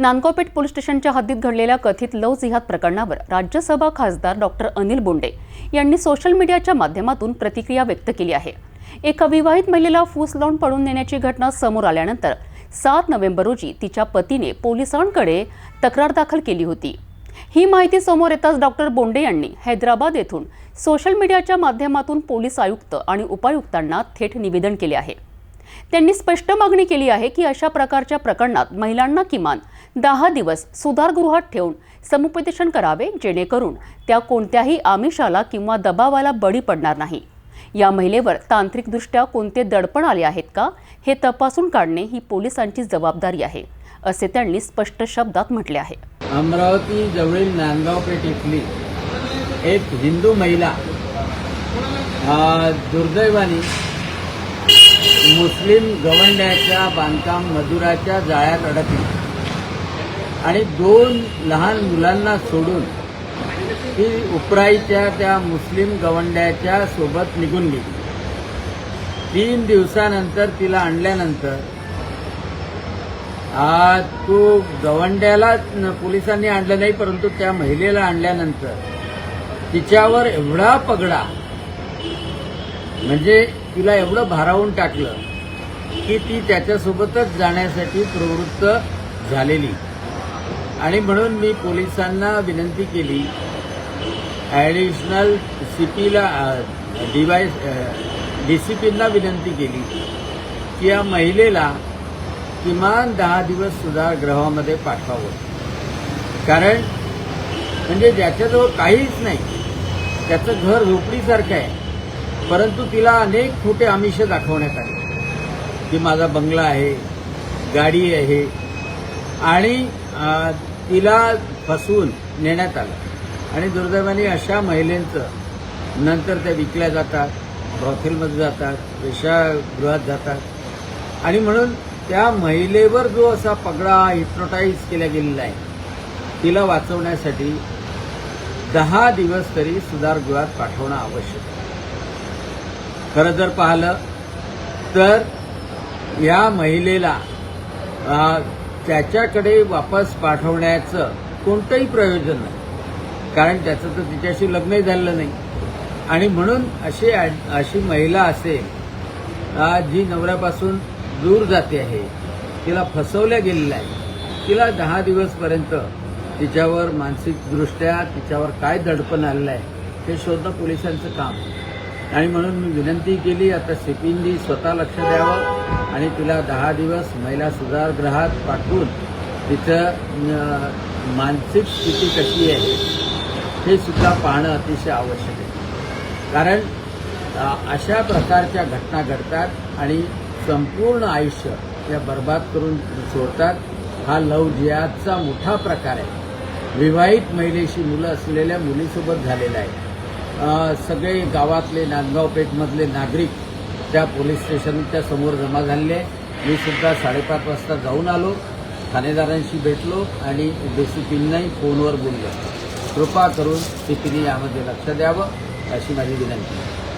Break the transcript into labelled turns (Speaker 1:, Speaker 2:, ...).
Speaker 1: नानकोपेठ police स्टेशनच्या हद्दीत घडलेल्या कथित लव जिहाद प्रकरणावर राज्यसभा खासदार डॉक्टर अनिल बोंडे यांनी सोशल मीडियाच्या माध्यमातून प्रतिक्रिया व्यक्त केली आहे. एका विवाहित महिलेला फूस लावून पळून नेण्याची घटना समोर आल्यानंतर सात नोव्हेंबर रोजी तिच्या पतीने पोलिसांकडे तक्रार दाखल केली होती. ही माहिती समोर येताच डॉक्टर बोंडे यांनी हैदराबाद येथून सोशल मीडियाच्या माध्यमातून पोलीस आयुक्त आणि उपायुक्तांना थेट निवेदन केले आहे. त्यांनी स्पष्ट मागणी केली आहे की अशा प्रकारच्या प्रकरणात महिलांना किमान दहा दिवस सुधारगृहात ठेवून समुपदेशन करावे जेणेकरून त्या कोणत्याही आमिषाला किंवा दबावाला बळी पडणार नाही. या महिलेवर तांत्रिकदृष्ट्या कोणते दडपण आले आहेत का हे तपासून काढणे ही पोलिसांची जबाबदारी आहे असे त्यांनी स्पष्ट शब्दात म्हटले आहे.
Speaker 2: अमरावती जवळील नांदगाव पेठ इथली एक हिंदू महिला दुर्दैवाने मुस्लिम गवंड्याच्या बांधकाम मजुराच्या जाळ्यात अडकली. आणि दोन लहान मुलांना सोडून ती उपराईच्या त्या मुस्लिम गवंड्याच्या सोबत निघून गेली. तीन दिवसानंतर तिला आणल्यानंतर आज तो गवंड्याला पोलिसांनी आणलं नाही परंतु त्या महिलेला आणल्यानंतर तिच्यावर एवढा पगडा म्हणजे तिला एवढं भारावून टाकलं की ती त्याच्यासोबतच जाण्यासाठी प्रवृत्त झालेली. आणि म्हणून मी पोलिसांना विनंती केली. ॲडिशनल सी पीला डिवाईस डी सी पींना विनंती केली की या महिलेला किमान दहा दिवस सुद्धा ग्रहामध्ये पाठवावं. कारण म्हणजे ज्याच्याजवळ काहीच नाही त्याचं घर झोपडीसारखं आहे. परंतु तिला अनेक खोटे आमिष दाखवण्यात आले. की माझा बंगला आहे गाडी आहे आणि तिला फसवून नेण्यात आलं. आणि दुर्दैवाने अशा महिलेंचं नंतर त्या विकल्या जातात ब्रॉथेलमध्ये जातात वेश्यागृहात जातात. आणि म्हणून त्या महिलेवर जो असा पगडा हिप्नोटाईज केला गेलेला आहे तिला वाचवण्यासाठी दहा दिवस तरी सुधारगृहात पाठवणं आवश्यक आहे. खरं जर पाहिलं तर या महिलेला त्याच्याकडे वापस पाठवण्याचं कोणतंही प्रयोजन नाही. कारण त्याचं तर तिच्याशी लग्नही झालेलं नाही. आणि म्हणून अशी अशी महिला असेल जी नवऱ्यापासून दूर जाते आहे तिला फसवल्या गेलेलं आहे तिला दहा दिवसपर्यंत तिच्यावर मानसिकदृष्ट्या तिच्यावर काय दडपण आलेलं आहे हे शोधणं पोलिसांचं काम आणि म्हणून मी विनंती केली आता सिपींनी स्वतः लक्ष द्यावं आणि तिला दहा दिवस महिला सुधारगृहात पाठवून तिचं मानसिक स्थिती कशी आहे हे सुद्धा पाहणं अतिशय आवश्यक आहे. कारण अशा प्रकारच्या घटना घडतात आणि संपूर्ण आयुष्य त्या बर्बाद करून सोडतात. हा लव जिहादचा मोठा प्रकार आहे. विवाहित महिलेशी मुलं असलेल्या मुलीसोबत झालेला आहे. सगळे गावातले नांदगाव पेठमधले नागरिक त्या पोलीस स्टेशनच्या समोर जमा झालेले आहे. मी सुद्धा साडेपाच वाजता जाऊन आलो ठाणेदारांशी भेटलो आणि डी सी पींनाही फोनवर बोललो. कृपा करून सी यामध्ये लक्ष द्यावं अशी माझी विनंती आहे.